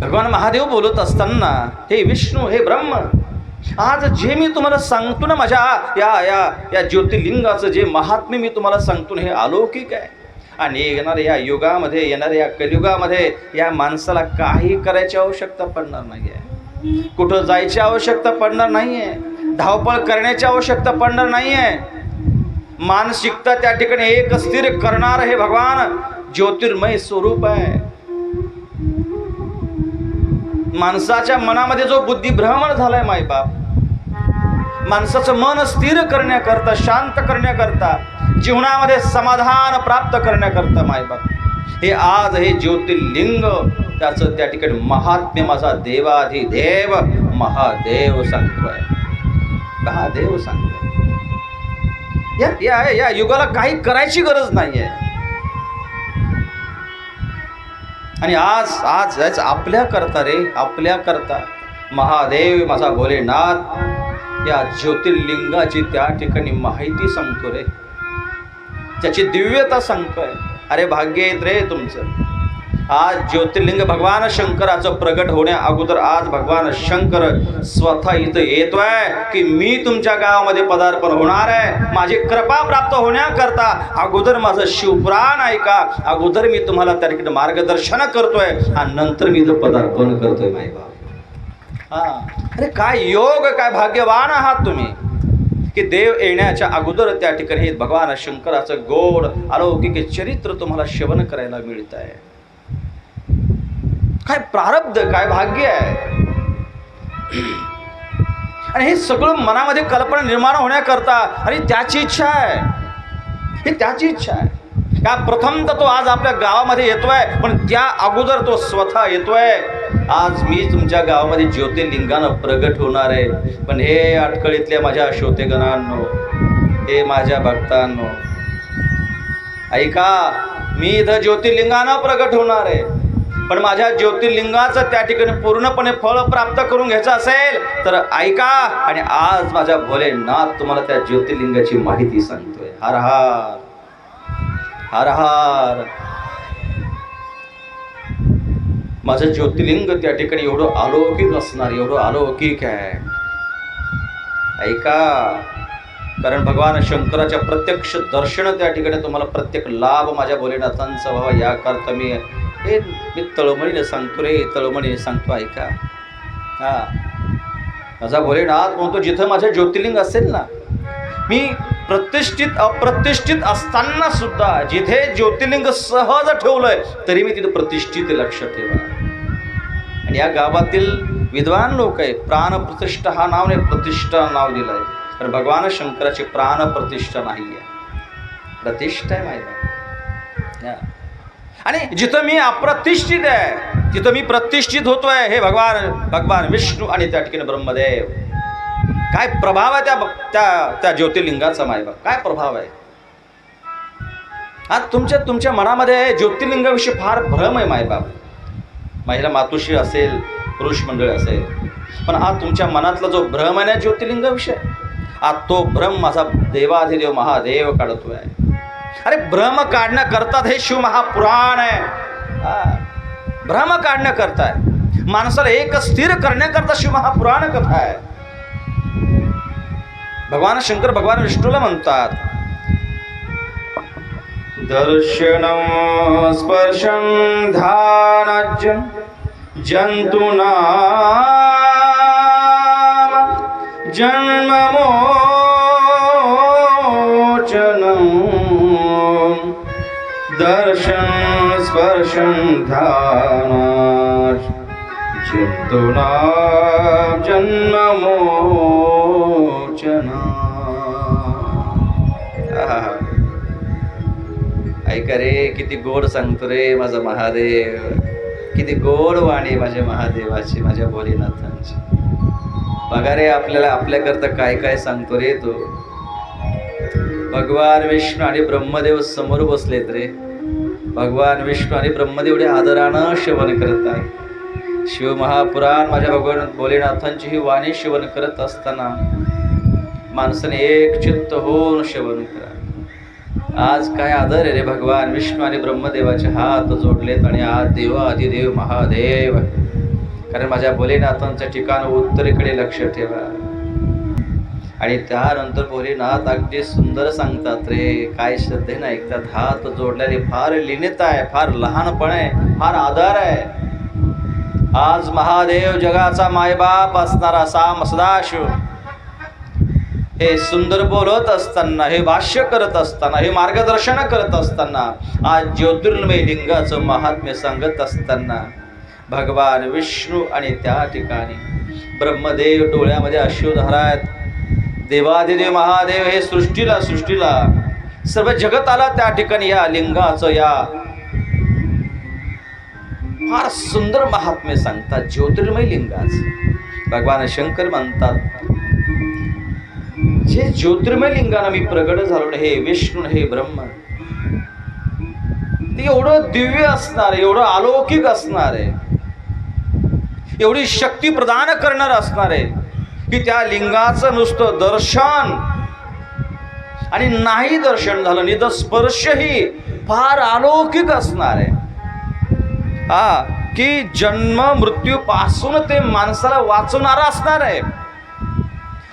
भगवान महादेव बोलत असताना हे विष्णू हे ब्रह्म आज जे मी तुम्हाला सांगतो ना माझ्या या या या ज्योतिर्लिंगाचं जे महात्म्य मी तुम्हाला सांगतो हे अलौकिक आहे. आणि येणाऱ्या या युगामध्ये येणाऱ्या या कलियुगामध्ये या माणसाला काही करायची आवश्यकता पडणार नाही आहे कुठं जायची आवश्यकता पडणार नाही आहे धावपळ करण्याची आवश्यकता पडणार नाही आहे मानसिकता त्या ठिकाणी एक स्थिर करणार हे भगवान. ज्योतिर्मय स्वरूप आहे. माणसाच्या मनामध्ये जो बुद्धिभ्रमण झालाय मायबाप माणसाचं मन स्थिर करण्याकरता शांत करण्याकरता जीवनामध्ये समाधान प्राप्त करण्याकरता मायबाप हे आज हे ज्योतिर्लिंग त्याचं त्या ठिकाणी महात्म्य माझा देवाधिदेव महादेव सांगतोय. महादेव सांगतोय. या या या युगाला काही करायची गरज नाही आहे आणि आज आज आज आपल्या करता रे आपल्या करता. महादेव माझा भोलेनाथ. या ज्योतिर्लिंगाची त्या ठिकाणी माहिती सांगतो रे. त्याची दिव्यता सांगतोय. अरे भाग्य येत रे तुमचं. आज ज्योतिर्लिंग भगवान शंकराचं प्रगट होण्या अगोदर आज भगवान शंकर स्वतः इथं येतोय की मी तुमच्या गावामध्ये पदार्पण होणार आहे. माझी कृपा प्राप्त होण्याकरता अगोदर माझं शिवपुराण ऐका. अगोदर मी तुम्हाला त्या ठिकाणी मार्गदर्शन करतोय आणि नंतर मी इथं पदार्पण करतोय माई बाप. हा. अरे काय योग काय भाग्यवान आहात तुम्ही की देव येण्याच्या अगोदर त्या ठिकाणी भगवान शंकराचं गोड अलौकिक चरित्र तुम्हाला श्रवण करायला मिळत आहे काय प्रारब्ध काय भाग्य आहे? आणि हे सगळं मनामध्ये कल्पना निर्माण होण्याकरता आणि त्याची इच्छा आहे. ही त्याची इच्छा आहे. का प्रथम तर तो आज आपल्या गावामध्ये येतोय पण त्या अगोदर तो स्वतः येतोय. आज मी तुमच्या गावामध्ये ज्योतिर्लिंगानं प्रगट होणार आहे. पण हे अटकळीतल्या माझ्या श्रोतेगणांनो हे माझ्या भक्तांनो ऐका मी इथं ज्योतिर्लिंगानं प्रगट होणार आहे. पण माझ्या ज्योतिर्लिंगाचं त्या ठिकाणी पूर्णपणे फळ प्राप्त करून घ्यायचं असेल तर ऐका आणि आज माझ्या भोलेनाथ तुम्हाला त्या ज्योतिर्लिंगाची माहिती सांगतोय. हर हार. हर हार. माझं ज्योतिर्लिंग त्या ठिकाणी एवढं अलौकिक असणार एवढं अलौकिक आहे. ऐका. कारण भगवान शंकराच्या प्रत्यक्ष दर्शन त्या ठिकाणी तुम्हाला प्रत्येक लाभ माझ्या भोलेनाथांचा व्हावा याकरता मी हे मी तळमळीने सांगतो रे तळमळीने सांगतो ऐका हा माझा भोलेनाथ म्हणतो जिथं माझं ज्योतिर्लिंग असेल ना मी प्रतिष्ठित अप्रतिष्ठित असताना सुद्धा जिथे ज्योतिर्लिंग सहज ठेवलंय तरी मी तिथं प्रतिष्ठित लक्ष ठेवा आणि या गावातील विद्वान लोक आहे प्राणप्रतिष्ठा हा नाव नाही प्रतिष्ठा नाव दिलं आहे तर भगवान शंकराची प्राणप्रतिष्ठा नाही आहे प्रतिष्ठा आहे माहिती आहे. आणि जिथं मी अप्रतिष्ठित आहे तिथं मी प्रतिष्ठित होतोय. हे भगवान भगवान विष्णू आणि त्या ठिकाणी ब्रह्मदेव. काय प्रभाव आहे त्या त्या त्या ज्योतिर्लिंगाचा मायबाप? काय प्रभाव आहे? आज तुमच्या तुमच्या मनामध्ये ज्योतिर्लिंगाविषयी फार भ्रम आहे मायबाप. महिला मातुश्री असेल पुरुष मंडळ असेल पण आज तुमच्या मनातला जो भ्रम आहे ना ज्योतिर्लिंगाविषयी आज तो भ्रम माझा देवाधिदेव महादेव काढतोय. अरे भ्रम काढण्याकरता हे शिव महापुराण आहे. भ्रम काढण्याकरता आहे माणसाला एक स्थिर करण्याकरता शिव महापुराण कथा आहे. भगवान शंकर भगवान विष्णूला म्हणतात दर्शनं स्पर्शं ध्यानज जन्म जन्ममोचनं दर्शन स्पर्शं ध्यानाज जन्म मोचना। ऐका रे किती गोड सांगतो रे माझा महादेव. किती गोड वाणी माझ्या महादेवाची माझ्या भोलेनाथांची बघा रे आपल्याला आपल्याकरता काय काय सांगतो रे तो. भगवान विष्णू आणि ब्रह्मदेव समोर बसलेत रे. भगवान विष्णू आणि ब्रह्मदेव एवढे आदरानं करत आहे शिव महापुराण माझ्या भगवान भोलेनाथांची ही वाणी शिवन करत असताना माणसाने एक चित्त होऊन श्रवण करा. आज काय आदर आहे रे भगवान विष्णू आणि ब्रह्मदेवाचे हात जोडलेत आणि आज देव अधिदेव महादेव. कारण माझ्या भोलेनाथांचं ठिकाण उत्तरेकडे लक्ष ठेवा. आणि त्यानंतर भोलेनाथ अगदी सुंदर सांगतात रे काय श्रद्धेनं ऐकतात. हात जोडल्याने फार लिनित आहे फार लहानपण आहे फार आधार आहे. आज महादेव जगाचा मायबाप असणारा साम सदाशिव हे सुंदर बोलत असताना हे भाष्य करत असताना हे मार्गदर्शन करत असताना आज ज्योतिर्मय लिंगाचं महात्म्य सांगत असताना भगवान विष्णू आणि त्या ठिकाणी ब्रह्मदेव डोळ्यामध्ये अश्रुधारा आहेत. देवादिदेव महादेव हे सृष्टीला सृष्टीला. सर्व जगताला त्या ठिकाणी या लिंगाचं या. फार सुंदर महात्म्य सांगतात ज्योतिर्मय लिंगाच. भगवान शंकर म्हणतात जे ज्योतिर्मय लिंगानं मी प्रगट झालो हे विष्णू हे ब्रह्म. ते एवढं दिव्य असणार आहे, एवढं अलौकिक असणार आहे. एवढी शक्ती प्रदान करणार असणार आहे. की त्या लिंगाचं नुसतं दर्शन आणि नाही दर्शन झालं निद स्पर्शही फार अलौकिक असणार आहे. हा की जन्म मृत्यूपासून ते माणसाला वाचवणारा असणार आहे.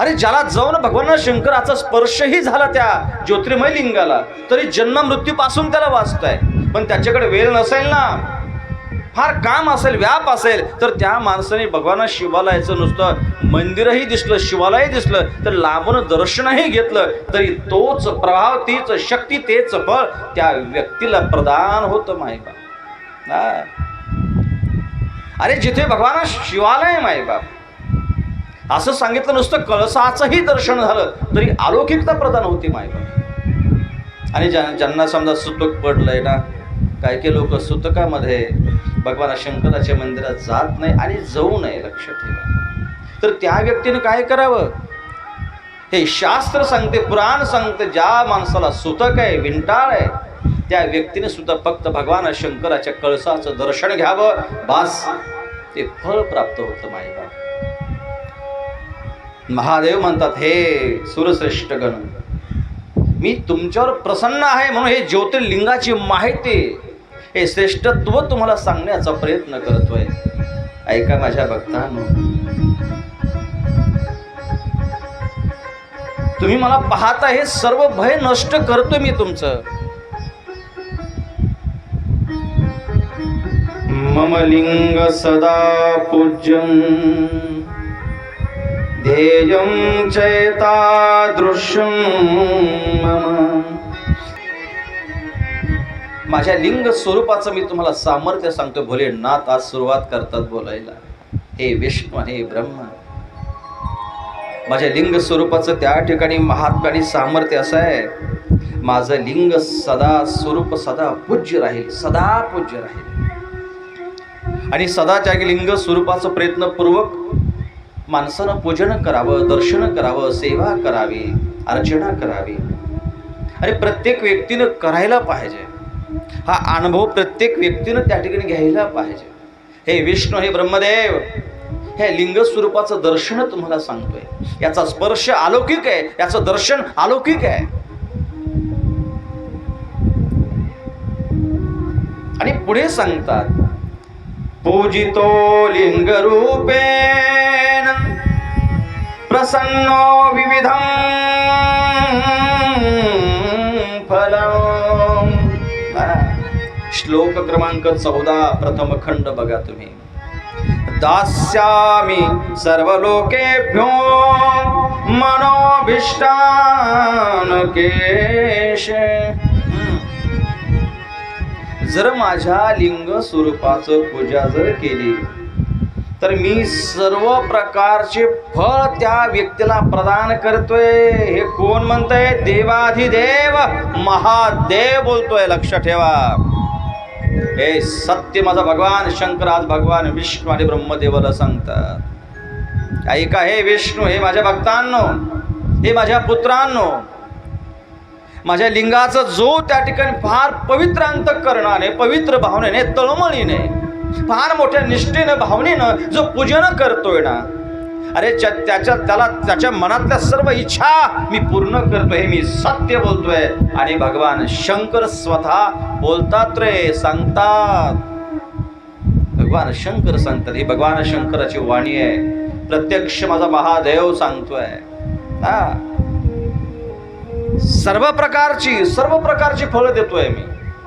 अरे ज्याला जाऊन भगवान शंकराचा स्पर्शही झाला त्या ज्योतिर्मय लिंगाला तरी जन्म मृत्यूपासून त्याला वाचतोय. पण त्याच्याकडे वेळ नसेल ना. फार काम असेल व्याप असेल तर त्या माणसाने भगवान शिवालयाचं नुसतं मंदिरही दिसलं शिवालय दिसलं तर लांबून दर्शनही घेतलं तरी तोच प्रभाव तीच शक्ती तेच फळ त्या व्यक्तीला प्रदान होतं मायबाप हा. अरे जिथे भगवान शिवालय मायबाप असं सांगितलं नुसतं कळसाचंही दर्शन झालं तरी अलौकिकता प्रदान होती मायबाप आणि ज्या ज्यांना समजा सुतक पडलंय ना काही काही लोक सुतकामध्ये भगवान शंकराच्या मंदिरात जात नाही आणि जाऊ नये लक्ष ठेवा. तर त्या व्यक्तीनं काय करावं? हे शास्त्र सांगते पुराण सांगते ज्या माणसाला सुतक आहे विंटाळ आहे त्या व्यक्तीने सुद्धा फक्त भगवान शंकराच्या कळसाचं दर्शन घ्यावं. बास ते फळ प्राप्त होतं मायबाप महादेव म्हणतात हे सुरश्रेष्ठ गण मी तुमच्यावर प्रसन्न आहे म्हणून हे ज्योतिर्लिंगाची माहिती हे श्रेष्ठत्व तुम्हाला सांगण्याचा प्रयत्न करतोय ऐका माझ्या भक्तांनो. तुम्ही मला पाहता हे सर्व भय नष्ट करतोय मी तुमचं. मम लिंग सदा पूज्यं ध्येयं चैतादृश्यं मम। माझ्या लिंग स्वरूपाचं मी तुम्हाला सामर्थ्य सांगतो भोलेनाथ आज सुरुवात करतात बोलायला. हे विष्णू हे ब्रह्म. माझ्या लिंग स्वरूपाचं त्या ठिकाणी महात्म्य आणि सामर्थ्य असं आहे. माझं लिंग सदा स्वरूप सदा पूज्य राहील सदा पूज्य राहील. आणि सदा त्या लिंग स्वरूपाचं प्रयत्नपूर्वक माणसानं पूजन करावं दर्शन करावं सेवा करावी अर्चना करावी. आणि प्रत्येक व्यक्तीनं करायला पाहिजे. हा अनुभव प्रत्येक व्यक्तीनं त्या ठिकाणी घ्यायला पाहिजे. हे विष्णू हे ब्रह्मदेव हे लिंग स्वरूपाचं दर्शन तुम्हाला सांगतोय. याचा स्पर्श अलौकिक आहे. याचं दर्शन अलौकिक आहे. आणि पुढे सांगतात पूजितो लिंग रूपेण प्रसन्नो विविधं क्रमांक चौदा प्रथम खंड बघा तुम्ही. दास्यामी सर्वलोकेभ्यो मनोभिष्टान केश जर माझ्या लिंग स्वरूपाचं पूजा जर केली तर मी सर्व प्रकारचे फळ त्या व्यक्तीला प्रदान करतोय. हे कोण म्हणतंय? देवाधिदेव महादेव बोलतोय. लक्ष ठेवा. हे सत्य माझा भगवान शंकर आज भगवान विष्णू आणि ब्रह्मदेवाला सांगतात. ऐका हे विष्णू हे माझ्या भक्तांनो हे माझ्या पुत्रांनो माझ्या लिंगाचा जो त्या ठिकाणी फार पवित्र अंतकरणाने पवित्र भावनेने तळमळीने फार मोठ्या निष्ठेनं भावनेनं जो पूजन करतोय ना अरे त्या- त्याच्या त्याला त्याच्या मनातल्या सर्व इच्छा मी पूर्ण करतो हे मी सत्य बोलतोय. आणि भगवान शंकर स्वतः बोलतात रे सांगतात. भगवान शंकर सांगतात. ही भगवान शंकराची वाणी आहे. प्रत्यक्ष माझा महादेव सांगतोय. हा. सर्व प्रकारची सर्व प्रकारची फळं देतोय मी.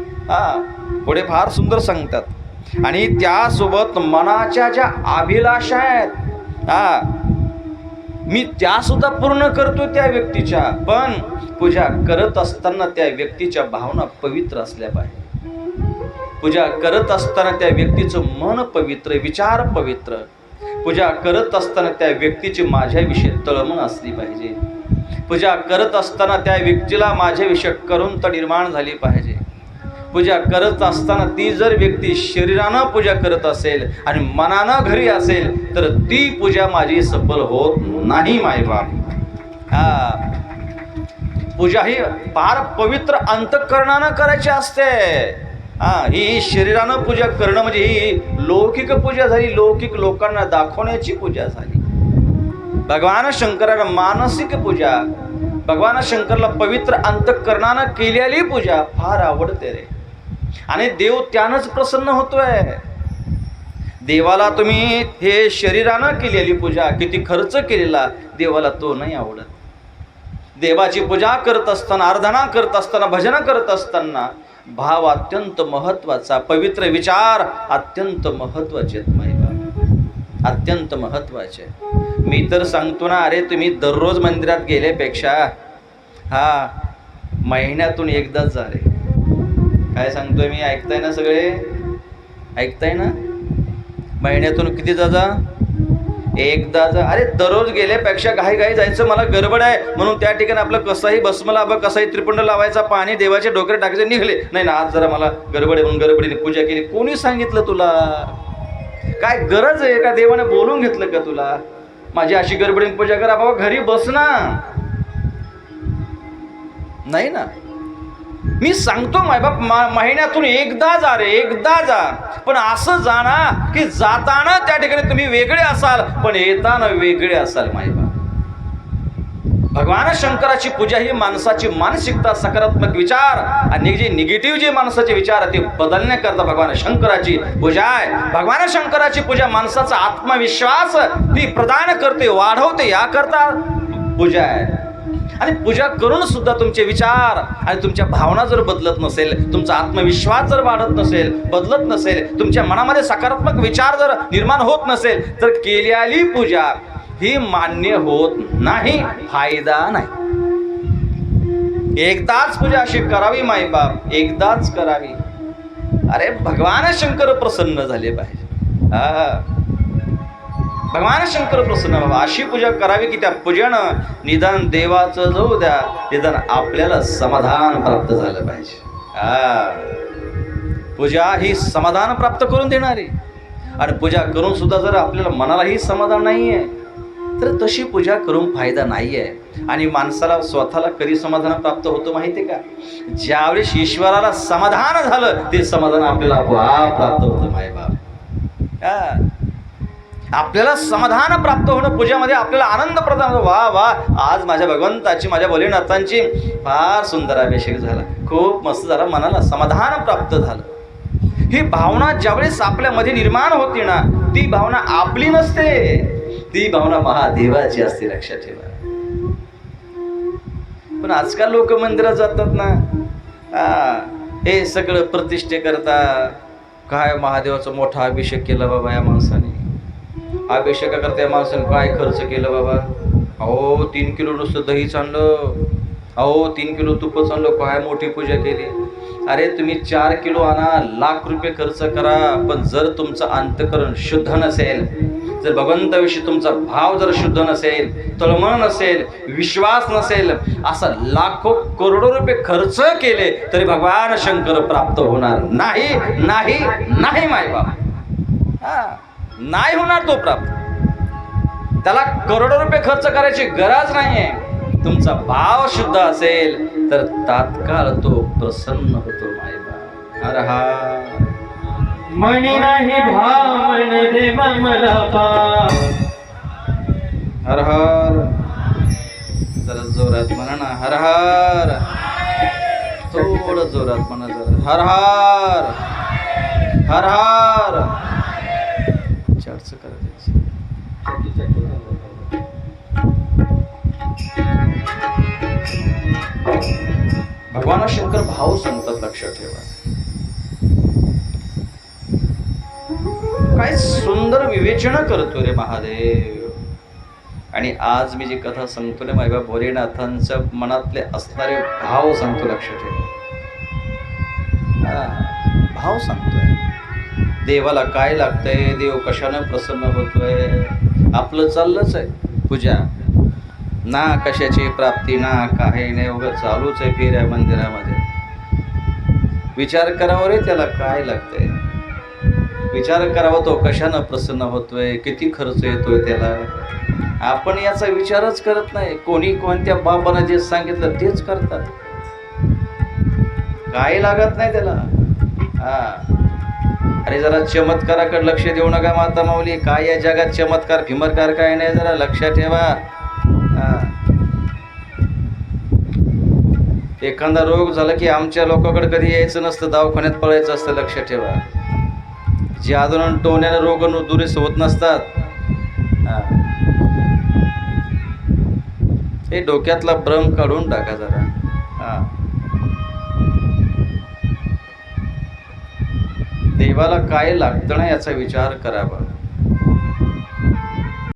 हा. पुढे फार सुंदर सांगतात. आणि त्यासोबत मनाच्या ज्या अभिलाषा आहेत हा. मी त्या सुद्धा पूर्ण करतो त्या व्यक्तीच्या. पण पूजा करत असताना त्या व्यक्तीच्या भावना पवित्र असल्या पाहिजे. पूजा करत असताना त्या व्यक्तीचं मन पवित्र विचार पवित्र. पूजा करत असताना त्या व्यक्तीची माझ्याविषयी तळमण असली पाहिजे. पूजा करत असताना त्या व्यक्तीला माझ्याविषयी करुणता निर्माण झाली पाहिजे. पूजा करत असताना ती जर व्यक्ती शरीरानं पूजा करत असेल आणि मनानं घरी असेल तर ती पूजा माझी सफल होत नाही मायबाप हा. पूजा ही फार पवित्र अंतकरणानं करायची असते. हा ही शरीरानं पूजा करणं म्हणजे ही लौकिक पूजा झाली लौकिक लोकांना दाखवण्याची पूजा झाली. भगवान शंकराला मानसिक पूजा भगवान शंकरला पवित्र अंतकरणानं केलेली पूजा फार आवडते रे. आणि देव त्यानंच प्रसन्न होतोय. देवाला तुम्ही हे शरीरानं केलेली पूजा किती खर्च केलेला देवाला तो नाही आवडत. देवाची पूजा करत असताना आराधना करत असताना भजन करत असताना भाव अत्यंत महत्त्वाचा पवित्र विचार अत्यंत महत्त्वाचे आहेत अत्यंत महत्त्वाचे मी तर सांगतो ना अरे तुम्ही दररोज मंदिरात गेल्यापेक्षा हा महिन्यातून एकदाच जा रे. काय सांगतोय मी? ऐकताय ना सगळे? ऐकताय ना? महिन्यातून किती जाजा एकदा जा अरे दररोज गेल्यापेक्षा घाई घाई जायचं मला गडबड आहे. म्हणून त्या ठिकाणी आपलं कसाही भस्म लावा कसाही त्रिपुंड लावायचा पाणी देवाचे डोक्यात टाकायचे निघले. नाही ना आज जरा मला गडबड आहे म्हणून गडबडीने पूजा केली. कोणी सांगितलं तुला? काय गरज आहे? का देवाने बोलून घेतलं का तुला? माझी अशी गडबडीने पूजा करा. बाबा घरी बस ना. नाही ना. मी सांगतो मायबाप मा- महिन्यातून एकदा जा रे एकदा जा. पण असं जाणा की जाताना त्या ठिकाणी तुम्ही वेगळे असाल पण येताना वेगळे असाल मायबाप भगवान शंकराची पूजा ही माणसाची मानसिकता सकारात्मक विचार आणि जे निगेटिव्ह जे माणसाचे विचार आहे ते बदलण्याकरता भगवान शंकराची पूजा आहे. भगवान शंकराची पूजा माणसाचा आत्मविश्वास ती प्रदान करते वाढवते याकरता पूजा आहे. आणि पूजा करून सुद्धा तुमचे विचार आणि तुमच्या भावना जर बदलत नसेल तुमचा आत्मविश्वास जर वाढत नसेल बदलत नसेल तुमच्या मनामध्ये सकारात्मक विचार जर निर्माण होत नसेल तर केलेली पूजा. ही मान्य होत नाही फायदा नाही. एकदाच पूजा अशी करावी मायबाप एकदाच करावी. अरे भगवान शंकर प्रसन्न झाले पाहिजे. हा. भगवान शंकर प्रसन्न व्हावा अशी पूजा करावी की त्या पूजेनं निदान देवाचं जाऊ द्या निदान आपल्याला समाधान प्राप्त झालं पाहिजे. हा. पूजा ही समाधान प्राप्त करून देणारी. आणि पूजा करून सुद्धा जर आपल्याला मनालाही समाधान नाही आहे तर तशी पूजा करून फायदा नाही आहे आणि माणसाला स्वतःला कधी समाधान प्राप्त होतं माहिती आहे का? ज्यावेळेस ईश्वराला समाधान झालं ते समाधान आपल्याला प्राप्त होतं मायबाप. हा. आपल्याला समाधान प्राप्त होणं पूजामध्ये आपल्याला आनंद प्रदान वा वा. आज माझ्या भगवंताची माझ्या भोलेनाथांची फार सुंदर अभिषेक झाला. खूप मस्त झाला. मनाला समाधान प्राप्त झालं. ही भावना ज्यावेळेस आपल्यामध्ये निर्माण होती ना ती भावना आपली नसते. ती भावना महादेवाची असते लक्षात ठेवा. पण आजकाल लोक मंदिरात जातात ना हे सगळं प्रतिष्ठे करता काय महादेवाचा मोठा अभिषेक केला बाबा या माणसाने. अभिषेकाकरता या माणसानं? काय खर्च केलं बाबा? अहो तीन किलो नुसतं दहीच आणलं. अहो तीन किलो तुपच आणलं. काय मोठी पूजा केली? अरे तुम्ही चार किलो आणा लाख रुपये खर्च करा. पण जर तुमचं अंतकरण शुद्ध नसेल जर भगवंताविषयी तुमचा भाव जर शुद्ध नसेल तळमळ नसेल विश्वास नसेल असा लाखो करोडो रुपये खर्च केले तरी भगवान शंकर प्राप्त होणार नाही. नाही नाही मायबाप. हा. नाही होणार तो प्राप्त त्याला करोडो रुपये खर्च करायची गरज नाहीये. तुमचा भाव शुद्ध असेल तर तात्काळ तो प्रसन्न होतो मायबा हर हा. म्हणी नाही मला पा हर हर. जरा जोरात म्हणा ना हर हर. थोडं जोरात म्हणा जरा. हर हर. हर हर. असं करायचं भगवान शंकर भाव सांगतात लक्षात ठेवा. काय सुंदर विवेचना करतो रे महादेव. आणि आज मी जी कथा सांगतो ना माझ्या भोलेनाथांच्या मनातले असणारे भाव सांगतो लक्षात ठेवा. भाव सांगतोय. देवाला काय लागतंय? देव कशानं प्रसन्न होतोय? आपलं चाललंच आहे पूजा. ना कशाची प्राप्ती ना काही नाही. वगैरे चालूच आहे फिर्या मंदिरामध्ये. विचार करावा रे त्याला काय लागतंय? विचार करावा तो कशानं प्रसन्न होतोय? किती खर्च येतोय त्याला? आपण याचा विचारच करत नाही. कोणी कोणत्या बाबानं जे सांगितलं तेच करतात. काय लागत नाही त्याला? हा. आणि जरा चमत्काराकडे लक्ष देऊ नका माता माऊली. काय या जगात चमत्कार फिमत्कार काय नाही जरा लक्षात ठेवा. एखादा रोग झाला की आमच्या लोकांकडे कधी यायचं नसतं दवाखान्यात पळायचं असतं लक्षात ठेवा. जे आदोलन टोण्यानं रोग दुरुस्त होत नसतात. हे डोक्यातला भ्रम काढून टाका जरा. हा. देवाला काय लागतं ना याचा विचार करावा.